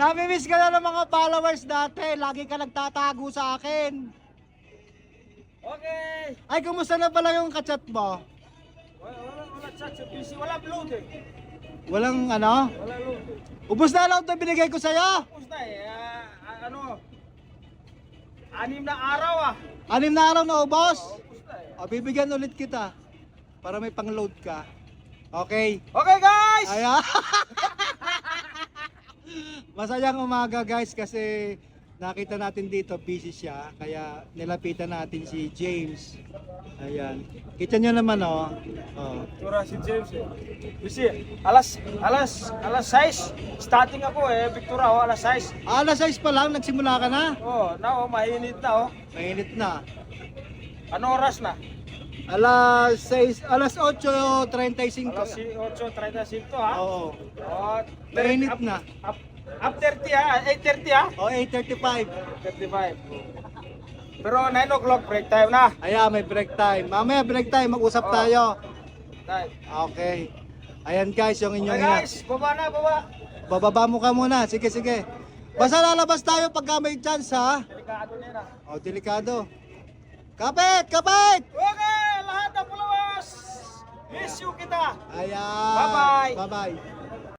Namimiss ka na ng mga followers dati. Lagi ka nagtatago sa akin. Okay. Ay, kumusta na pala yung kachat mo? Wala, wala, wala chat sa PC. Wala upload eh. Walang ano? Wala load eh. Ubus na lang ito binigay ko sa'yo. Tapos na eh. Ah, ah, ano? Anim na araw ah. Anim na araw na ubos. Tapos na eh. O, bibigyan ulit kita. Para may pang-load ka. Okay. Okay guys! Aya. Masayang umaga guys kasi nakita natin dito busy siya kaya nilapitan natin si James. Ayan. Kita nyo naman oh. oh. Tura si James eh. Kasi alas alas alas 6 starting ako eh Victoria oh alas 6. Alas 6 pa lang nagsimula ka na. Oh, now mainit na oh. Mainit na. Ano oras na? Alas 6, alas 8.35. Alas 8:35 ha. Oo. Oh, Mainit na. Up, up 30 ha, 8:30 ha. O 8.35. 35. Pero 9 o'clock break time na. Ayan, may break time. Mamaya break time, mag-usap Oh. tayo. Time. Okay. Ayan guys, yung Okay inyong guys, baba na, baba. Bababa mo ka muna. Sige, sige. Basta lalabas tayo pagka may chance ha. Delikado na na. O, delikado. Kapit! Kapit! Okay, lahat ng followers. Miss you kita. Ayan. Bye-bye. Bye-bye.